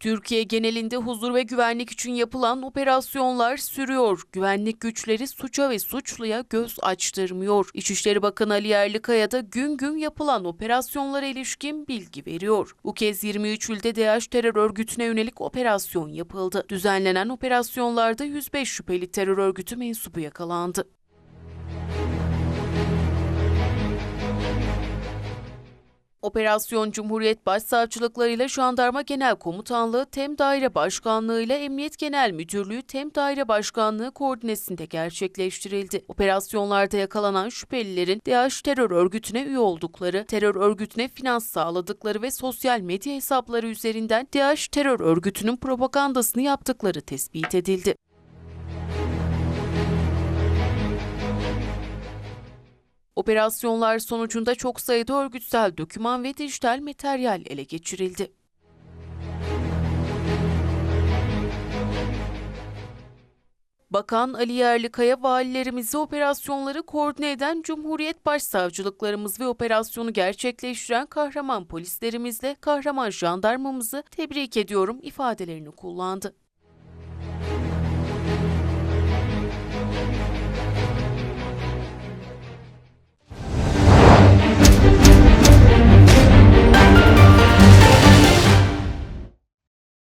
Türkiye genelinde huzur ve güvenlik için yapılan operasyonlar sürüyor. Güvenlik güçleri suça ve suçluya göz açtırmıyor. İçişleri Bakanı Ali Yerlikaya da gün gün yapılan operasyonlara ilişkin bilgi veriyor. Bu kez 23 ilde DAEŞ terör örgütüne yönelik operasyon yapıldı. Düzenlenen operasyonlarda 105 şüpheli terör örgütü mensubu yakalandı. Operasyon Cumhuriyet Başsavcılıkları ile Jandarma Genel Komutanlığı, TEM Daire Başkanlığı ile Emniyet Genel Müdürlüğü, TEM Daire Başkanlığı koordinesinde gerçekleştirildi. Operasyonlarda yakalanan şüphelilerin DAEŞ terör örgütüne üye oldukları, terör örgütüne finans sağladıkları ve sosyal medya hesapları üzerinden DAEŞ terör örgütünün propagandasını yaptıkları tespit edildi. Operasyonlar sonucunda çok sayıda örgütsel doküman ve dijital materyal ele geçirildi. Bakan Ali Yerlikaya valilerimizi operasyonları koordine eden Cumhuriyet Başsavcılıklarımız ve operasyonu gerçekleştiren kahraman polislerimizle kahraman jandarmamızı tebrik ediyorum ifadelerini kullandı.